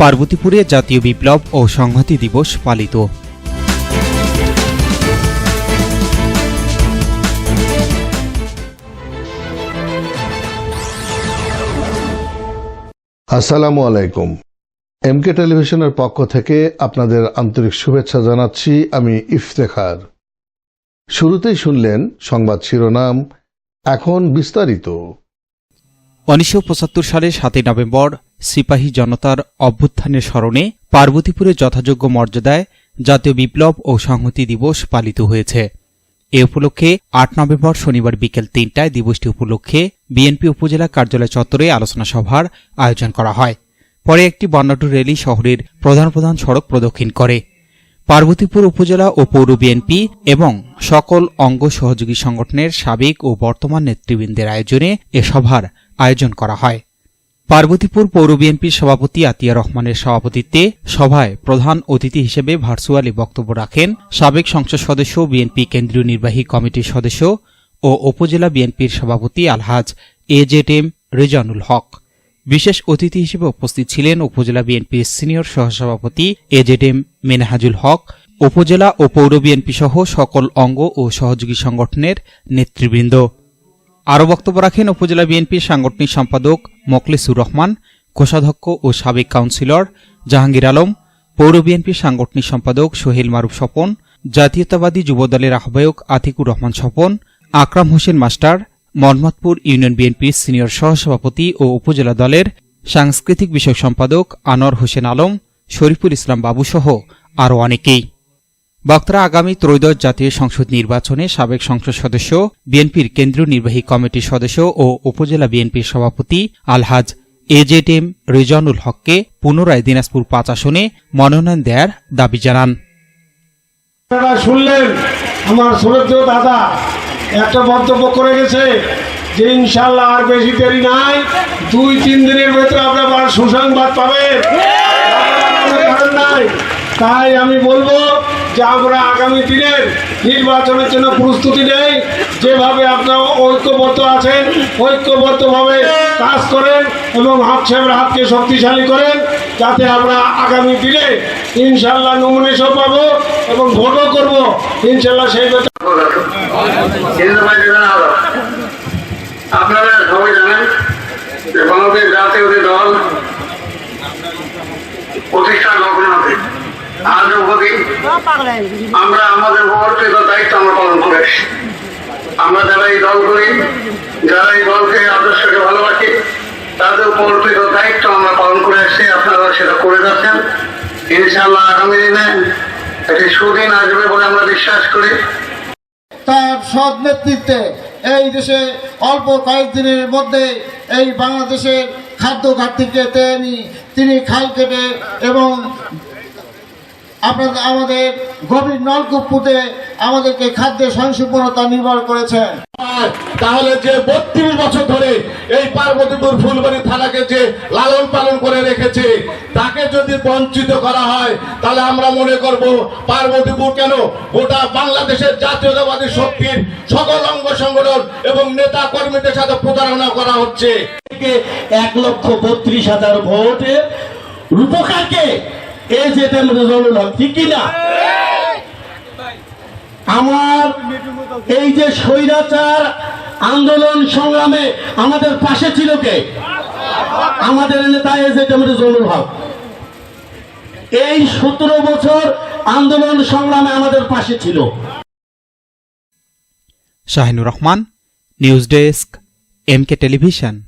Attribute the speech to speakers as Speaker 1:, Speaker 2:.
Speaker 1: পার্বতীপুরে জাতীয় বিপ্লব ও সংহতি দিবস পালিত।
Speaker 2: আসসালামু আলাইকুম। এমকে টেলিভিশনের পক্ষ থেকে আপনাদের আন্তরিক শুভেচ্ছা জানাচ্ছি আমি ইফতেখার। শুরুতেই শুনলেন সংবাদ শিরোনাম, এখন বিস্তারিত।
Speaker 1: উনিশশো পঁচাত্তর সালে সাতই নভেম্বর সিপাহী জনতার অভ্যুত্থানের স্মরণে পার্বতীপুরে যথাযোগ্য মর্যাদায় জাতীয় বিপ্লব ও সংহতি দিবস পালিত হয়েছে। এ উপলক্ষে আট নভেম্বর শনিবার বিকেল তিনটায় দিবসটি উপলক্ষে বিএনপি উপজেলা কার্যালয় চত্বরে আলোচনা সভার আয়োজন করা হয়। পরে একটি বর্ণাঢ্য র্যালি শহরের প্রধান প্রধান সড়ক প্রদক্ষিণ করে। পার্বতীপুর উপজেলা ও পৌর বিএনপি এবং সকল অঙ্গ সহযোগী সংগঠনের সাবেক ও বর্তমান নেতৃবৃন্দের আয়োজনে এ সভার আয়োজন করা হয়। পার্বতীপুর পৌর বিএনপির সভাপতি আতিয়া রহমানের সভাপতিত্বে সভায় প্রধান অতিথি হিসেবে ভার্চুয়ালি বক্তব্য রাখেন সাবেক সংসদ সদস্য, বিএনপি কেন্দ্রীয় নির্বাহী কমিটির সদস্য ও উপজেলা বিএনপির সভাপতি আলহাজ এ জেড এম রেজানুল হক। বিশেষ অতিথি হিসেবে উপস্থিত ছিলেন উপজেলা বিএনপির সিনিয়র সহসভাপতি এজেড এম মেনহাজুল হক, উপজেলা ও পৌর বিএনপি সহ সকল অঙ্গ ও সহযোগী সংগঠনের নেতৃবৃন্দ। আরও বক্তব্য রাখেন উপজেলা বিএনপির সাংগঠনিক সম্পাদক মোকলেসুর রহমান, কোষাধ্যক্ষ ও সাবেক কাউন্সিলর জাহাঙ্গীর আলম, পৌর বিএনপির সাংগঠনিক সম্পাদক সোহেল মারুফ স্বপন, জাতীয়তাবাদী যুবদলের আহ্বায়ক আতিকুর রহমান স্বপন, আকরাম হোসেন মাস্টার মহম্মদপুর ইউনিয়ন বিএনপির সিনিয়র সহসভাপতি ও উপজেলা দলের সাংস্কৃতিক বিষয়ক সম্পাদক আনোয়ার হোসেন আলম, শরীফুল ইসলাম বাবুসহ আরও অনেকেই। বক্তারা আগামী ত্রয়োদশ জাতীয় সংসদ নির্বাচনে সাবেক সংসদ সদস্য, বিএনপির কেন্দ্রীয় নির্বাহী কমিটির সদস্য ও উপজেলা বিএনপির সভাপতি আলহাজ এজেড এম রেজানুল হককে পুনরায় দিনাজপুর পাঁচ আসনে মনোনয়ন দেয়ার দাবি জানান।
Speaker 3: শুনলেন আমার দাদা একটা মন্তব্য করে গেছে যে ইনশাল্লাহ আর বেশি দেরি নাই, দুই, তিন দিনের ভেতরে আপনারা সুসংবাদ পাবেন। তাই আমি বলব যে আমরা আগামী দিনের নির্বাচনের জন্য প্রস্তুতি নেই, যেভাবে আপনারা ঐক্যবদ্ধ আছেন, ঐক্যবদ্ধভাবে কাজ করেন এবং হাত সাহেবের হাতকে শক্তিশালী করেন, যাতে আমরা আগামী দিনে ইনশাল্লাহ নমিনেশন পাবো এবং ভোটও করব। ইনশাল্লাহ সেই
Speaker 4: আপনারা সবাই জানেন যে বাংলাদেশ জাতীয়তাবাদী দল প্রতিষ্ঠা লগ্ন আমরা আমাদের প্রবর্তিত দায়িত্ব আমরা পালন করে আমরা যারা এই দল করি যারা এই দলকে আদর্শকে ভালোবাসি তাদের দায়িত্ব আমরা পালন করে আসছি আপনারা সেটা করে যাচ্ছেন। ইনশাআল্লাহ আগামী দিনে একটি সুদিন আসবে বলে আমরা বিশ্বাস করি।
Speaker 5: তার সৎ নেতৃত্বে এই দেশে অল্প কয়েকদিনের মধ্যে এই বাংলাদেশের খাদ্য ঘাটতিকে তিনি তিনি খাল কেটে এবং আপনাদের আমাদের গভীর নলকূপ পুঁতে আমাদেরকে খাদ্যের স্বয়ংসম্পূর্ণতা নির্ভর করেছেন।
Speaker 6: তাহলে যে বত্রিশ বছর ধরে এই পার্বতীপুর ফুলবাড়ি থানাকে যে লালন পালন করে রেখেছে তাকে যদি বঞ্চিত করা হয় তাহলে আমরা মনে করব পার্বতীপুর কেন গোটা বাংলাদেশের জাতীয়তাবাদী শক্তির সকল অঙ্গ সংগঠন এবং নেতা কর্মীদের সাথে প্রতারণা করা হচ্ছে।
Speaker 7: এক লক্ষ বত্রিশ হাজার ভোটে রূপকারকে এই যে আমার এই যে স্বৈরাচার আন্দোলন সংগ্রামে আমাদের পাশে ছিল কে? আমাদের নেতা এ যে রেজানুল হক এই সতেরো বছর আন্দোলন সংগ্রামে আমাদের পাশে ছিল।
Speaker 1: Shahinur Rahman, news desk, MK television.